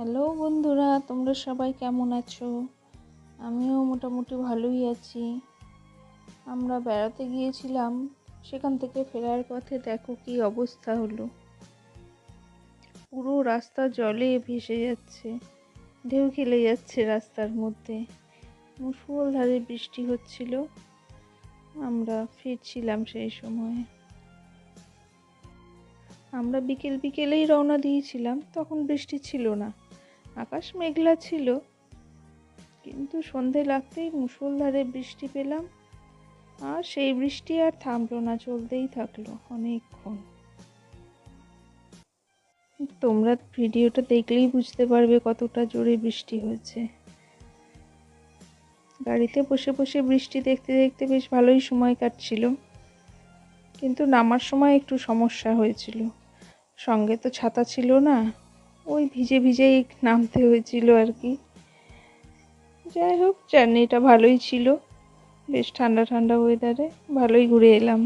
Hello বন্ধুরা, তোমরা সবাই কেমন আছো? আমিও মোটামুটি ভালোই আছি। আমরা বেড়াতে গিয়েছিলাম, সেখান থেকে ফেরার পথে দেখো কি অবস্থা হলো। পুরো রাস্তা জলে ভেসে যাচ্ছে, ঢেউ খেলে যাচ্ছে রাস্তার মধ্যে। মুসুলধারে বৃষ্টি হচ্ছিল, আমরা ফিরছিলাম সেই সময়। আমরা বিকেল বিকেলেই রওনা দিয়েছিলাম, তখন বৃষ্টি ছিল না। আকাশ মেঘলা ছিল, কিন্তু সন্ধে লাগতেই মুষলধারে বৃষ্টি পেলাম, আর সেই বৃষ্টি আর থামলো না, চলতেই থাকল অনেকক্ষণ। তোমরা ভিডিওটা দেখলেই বুঝতে পারবে কতটা জোরে বৃষ্টি হয়েছে। গাড়িতে বসে বসে বৃষ্টি দেখতে দেখতে বেশ ভালোই সময় কাটছিল। কিন্তু নামার সময় একটু সমস্যা হয়েছিল। সঙ্গে তো ছাতা ছিল না, ওই ভিজে ভিজেই নামতে হয়েছিল আর কি। যাই হোক জার্নিটা ভালোই ছিল। বেশ ঠান্ডা ঠান্ডা ওয়েদারে ভালোই ঘুরে এলাম।